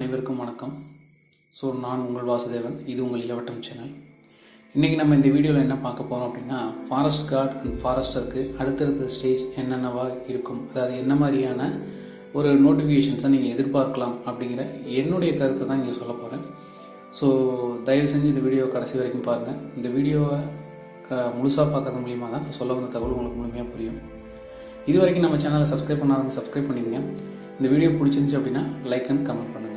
அனைவருக்கும் வணக்கம். ஸோ நான் உங்கள் வாசுதேவன். இது உங்கள் இளவட்டம் சேனல். இன்றைக்கி நம்ம இந்த வீடியோவில் என்ன பார்க்க போகிறோம் அப்படின்னா ஃபாரஸ்ட் கார்டு அண்ட் ஃபாரஸ்டருக்கு அடுத்தடுத்த ஸ்டேஜ் என்னென்னவா இருக்கும்? அதாவது என்ன மாதிரியான ஒரு நோட்டிஃபிகேஷன்ஸை நீங்கள் எதிர்பார்க்கலாம் அப்படிங்கிற என்னுடைய கருத்தை தான் நீங்கள் சொல்ல போகிறேன் ஸோ தயவு செஞ்சு இந்த வீடியோ கடைசி வரைக்கும் பாருங்கள் இந்த வீடியோவை க முழுசாக பார்க்கறது மூலியமாக தான் சொல்ல வந்த தகவல் உங்களுக்கு முழுமையாக புரியும். இது வரைக்கும் நம்ம சேனலை சப்ஸ்கிரைப் பண்ணாதவங்க சப்ஸ்கிரைப் பண்ணிடுங்க. இந்த வீடியோ பிடிச்சிருந்துச்சு அப்படின்னா லைக் அண்ட் கமெண்ட் பண்ணுங்கள்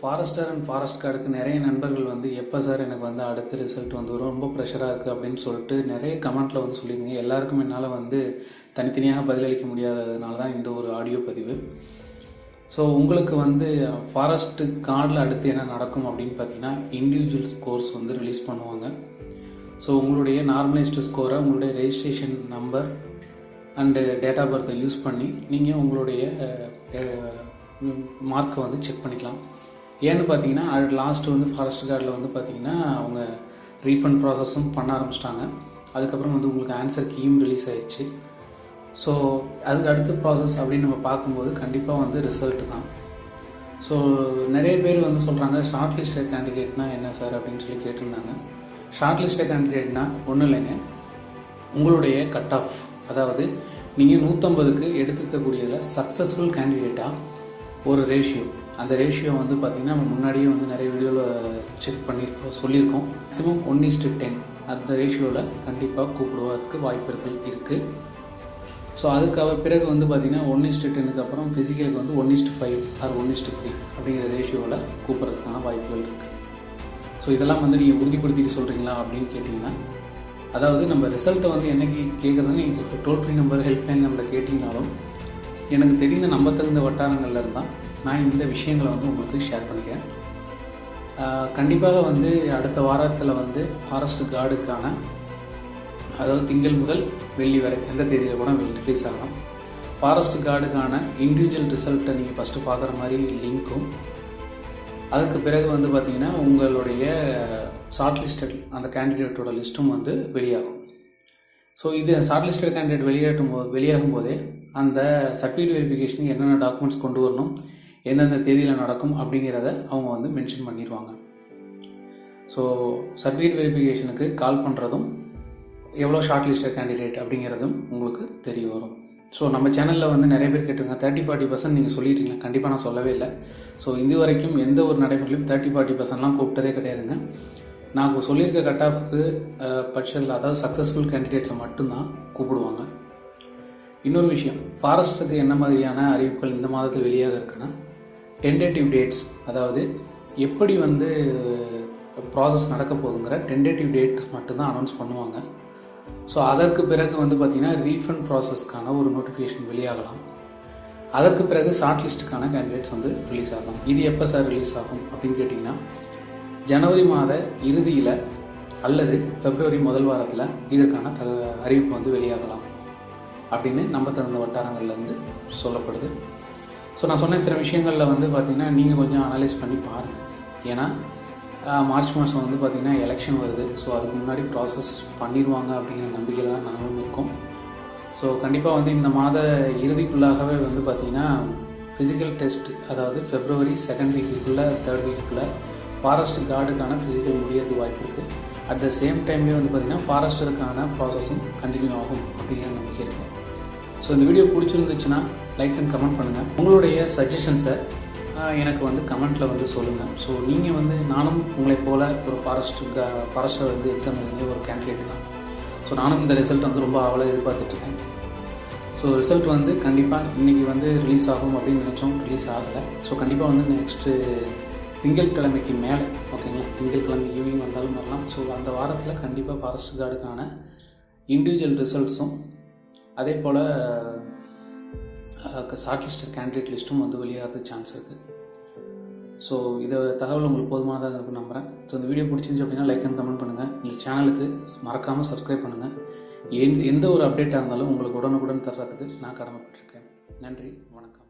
ஃபாரஸ்டர் அண்ட் ஃபாரஸ்ட் கார்டுக்கு நிறைய நண்பர்கள் வந்து எப்போ சார் எனக்கு வந்து அடுத்த ரிசல்ட் வந்து வரும்? ரொம்ப ப்ரெஷராக இருக்குது அப்படின்னு சொல்லிட்டு நிறைய கமெண்ட்டில் வந்து சொல்லியிருந்தீங்க. எல்லாருக்கும் என்னால் வந்து தனித்தனியாக பதிலளிக்க முடியாததுனால தான் இந்த ஒரு ஆடியோ பதிவு. ஸோ உங்களுக்கு வந்து ஃபாரஸ்ட்டு கார்டில் அடுத்து என்ன நடக்கும் அப்படின்னு பார்த்தீங்கன்னா இண்டிவிஜுவல் ஸ்கோர்ஸ் வந்து ரிலீஸ் பண்ணுவாங்க. ஸோ உங்களுடைய நார்மலைஸ்டு ஸ்கோரை உங்களுடைய registration number and date of பர்த்தை use பண்ணி நீங்கள் உங்களுடைய மார்க்கை வந்து செக் பண்ணிக்கலாம். ஏன்னு பார்த்தீங்கன்னா லாஸ்ட்டு வந்து ஃபாரஸ்ட் கார்டில் வந்து பார்த்தீங்கன்னா அவங்க ரீஃபண்ட் ப்ராசஸும் பண்ண ஆரம்பிச்சிட்டாங்க. அதுக்கப்புறம் வந்து உங்களுக்கு ஆன்சர் கீயும் ரிலீஸ் ஆயிடுச்சு. ஸோ அதுக்கு அடுத்த ப்ராசஸ் அப்படின்னு நம்ம பார்க்கும்போது கண்டிப்பாக வந்து ரிசல்ட் தான். ஸோ நிறைய பேர் வந்து சொல்கிறாங்க ஷார்ட் லிஸ்டட் கேண்டிடேட்னா என்ன சார் அப்படின்னு சொல்லி கேட்டிருந்தாங்க. ஷார்ட் லிஸ்டட் கேண்டிடேட்னா ஒன்றும் இல்லைங்க. உங்களுடைய கட் ஆஃப் அதாவது நீங்கள் நூற்றம்பதுக்கு எடுத்துருக்கக்கூடியதில் சக்ஸஸ்ஃபுல் கேண்டிடேட்டாக ஒரு ரேஷியோ அந்த ரேஷியோ வந்து பார்த்திங்கன்னா நம்ம முன்னாடியே வந்து நிறைய வீடியோவில் செக் பண்ணியிருக்கோம் சொல்லியிருக்கோம். மேக்ஸிமம் ஒன் இஸ்டு டென் அந்த ரேஷியோவில் கண்டிப்பாக கூப்பிடுவதற்கு வாய்ப்புகள் இருக்குது ஸோ அதுக்காக பிறகு வந்து பார்த்திங்கன்னா ஒன் இஸ்டு டென்னுக்கு அப்புறம் ஃபிசிக்கலுக்கு வந்து one is to five or one is to three அப்படிங்கிற ரேஷியோவில் கூப்பிட்றதுக்கான வாய்ப்புகள் இருக்குது ஸோ இதெல்லாம் வந்து நீங்கள் உறுதிப்படுத்திட்டு சொல்கிறீங்களா அப்படின்னு கேட்டிங்கன்னா அதாவது நம்ம ரிசல்ட்டை வந்து என்னைக்கு கேட்குறதுன்னு நீங்கள் டோல் ஃப்ரீ நம்பர் ஹெல்ப்லைன் நம்பரை கேட்டிங்கனாலும் எனக்கு தெரிந்த நம்பத்தகுந்த வட்டாரங்களில் இருந்தால் நான் இந்த விஷயங்களை வந்து உங்களுக்கு ஷேர் பண்ணிக்கிறேன். கண்டிப்பாக வந்து அடுத்த வாரத்தில் வந்து ஃபாரஸ்ட் கார்டுக்கான அதாவது திங்கள் முதல் வெள்ளி வரை எந்த தேதியில் கூட ரிலீஸ் ஆகலாம். ஃபாரஸ்ட் கார்டுக்கான இண்டிவிஜுவல் ரிசல்ட்டை நீங்கள் ஃபஸ்ட்டு பார்க்குற மாதிரி லிங்க்கும் அதுக்கு பிறகு வந்து பார்த்திங்கன்னா உங்களுடைய ஷார்ட் லிஸ்டட் அந்த கேண்டிடேட்டோட லிஸ்ட்டும் வந்து வெளியாகும். ஸோ இது ஷார்ட் லிஸ்டட் கேண்டிடேட் வெளியாட்டும் போது வெளியாகும் போதே அந்த சர்டிஃபிகேட் வெரிஃபிகேஷனுக்கு என்னென்ன டாக்குமெண்ட்ஸ் கொண்டு வரணும் எந்தெந்த தேதியில் நடக்கும் அப்படிங்கிறத அவங்க வந்து மென்ஷன் பண்ணிடுவாங்க. ஸோ சர்டிஃபிகேட் வெரிஃபிகேஷனுக்கு கால் பண்ணுறதும் எவ்வளோ ஷார்ட் லிஸ்டட் கேண்டிடேட் அப்படிங்கிறதும் உங்களுக்கு தெரிய வரும். ஸோ நம்ம சேனலில் வந்து நிறைய பேர் கேட்டுங்க தேர்ட்டி ஃபார்ட்டி பர்சன்ட் நீங்கள் சொல்லிட்டீங்க. கண்டிப்பாக நான் சொல்லவே இல்லை. ஸோ இது வரைக்கும் எந்த ஒரு நடைமுறையிலும் தேர்ட்டி ஃபார்ட்டி பர்சன்ட்லாம் கூப்பிட்டதே கிடையாதுங்க. நாங்கள் சொல்லியிருக்க கட் ஆஃப்க்கு பட்சத்தில் அதாவது சக்ஸஸ்ஃபுல் கேண்டிடேட்ஸை மட்டும்தான் கூப்பிடுவாங்க. இன்னொரு விஷயம் ஃபாரஸ்ட்டுக்கு என்ன மாதிரியான அறிவிப்புகள் இந்த மாதத்தில் வெளியாக இருக்குன்னா டென்டேட்டிவ் டேட்ஸ் அதாவது எப்படி வந்து ப்ராசஸ் நடக்க போகுதுங்கிற டென்டேட்டிவ் டேட்ஸ் மட்டும்தான் அனௌன்ஸ் பண்ணுவாங்க. ஸோ அதற்கு பிறகு வந்து பார்த்திங்கன்னா ரீஃபண்ட் ப்ராசஸ்க்கான ஒரு நோட்டிஃபிகேஷன் வெளியாகலாம். அதற்கு பிறகு ஷார்ட் லிஸ்ட்டுக்கான கேண்டிடேட்ஸ் வந்து ரிலீஸ் ஆகும் இது எப்போ சார் ரிலீஸ் ஆகும் அப்படின்னு கேட்டிங்கன்னா ஜனவரி மாத இறுதியில் அல்லது பிப்ரவரி முதல் வாரத்தில் இதற்கான த அறிவிப்பு வந்து வெளியாகலாம் அப்படின்னு நம்ப தகுந்த வட்டாரங்கள்லேருந்து சொல்லப்படுது. ஸோ நான் சொன்ன இத்தனை விஷயங்களில் வந்து பார்த்திங்கன்னா நீங்கள் கொஞ்சம் அனலைஸ் பண்ணி பாருங்கள் ஏன்னா மார்ச் மாதம் வந்து பார்த்திங்கன்னா எலெக்ஷன் வருது. ஸோ அதுக்கு முன்னாடி ப்ராசஸ் பண்ணிடுவாங்க அப்படிங்கிற நம்பிக்கையில் தான் நாங்களும் இருக்கோம். ஸோ கண்டிப்பாக வந்து இந்த மாத இறுதிக்குள்ளாகவே வந்து பார்த்திங்கன்னா ஃபிசிக்கல் டெஸ்ட் அதாவது ஃபெப்ரவரி செகண்ட் வீக்குக்குள்ளே தேர்ட் வீக்குள்ளே ஃபாரஸ்ட் கார்டுக்கான ஃபிசிக்கல் முடியறது வாய்ப்பு இருக்குது அட் த சேம் டைம்லேயே வந்து பார்த்திங்கன்னா ஃபாரஸ்டருக்கான ப்ராசஸும் கண்டினியூ ஆகும் அப்படிங்கிற நம்பிக்கை இருக்குது ஸோ இந்த வீடியோ பிடிச்சிருந்துச்சுன்னா லைக் அண்ட் கமெண்ட் பண்ணுங்கள் உங்களுடைய சஜஷன்ஸை எனக்கு வந்து கமெண்ட்டில் வந்து சொல்லுங்கள் ஸோ நீங்கள் வந்து நானும் உங்களைப் போல் ஒரு ஃபாரஸ்ட் ஃபாரஸ்டர் வந்து எக்ஸாம் எழுதி ஒரு கேண்டிடேட் தான். ஸோ நானும் இந்த ரிசல்ட் வந்து ரொம்ப ஆவலாக எதிர்பார்த்துட்ருக்கேன் ஸோ ரிசல்ட் வந்து கண்டிப்பாக இன்றைக்கி வந்து ரிலீஸ் ஆகும் அப்படின்னு நினச்சோம். ரிலீஸ் ஆகலை. ஸோ கண்டிப்பாக வந்து நெக்ஸ்ட்டு திங்கட்கிழமைக்கு மேலே ஓகேங்களா திங்கட்கிழமை ஈவினிங் வந்தாலும் வரலாம். ஸோ அந்த வாரத்தில் கண்டிப்பாக ஃபாரஸ்ட் கார்டுக்கான இண்டிவிஜுவல் ரிசல்ட்ஸும் அதே போல் ஷார்ட் லிஸ்ட் கேண்டிடேட் லிஸ்ட்டும் வந்து வெளியாகிறது சான்ஸ் இருக்குது ஸோ இதை தகவல் உங்களுக்கு போதுமானதாக இருக்குன்னு நம்புகிறேன் ஸோ இந்த வீடியோ பிடிச்சிருந்துச்சு அப்படின்னா லைக் அண்ட் கமெண்ட் பண்ணுங்கள் இந்த சேனலுக்கு மறக்காமல் சப்ஸ்கிரைப் பண்ணுங்கள் எந்த எந்த ஒரு அப்டேட்டாக இருந்தாலும் உங்களுக்கு உடனுக்குடன் தர்றதுக்கு நான் கடமைப்பட்டிருக்கேன். நன்றி வணக்கம்.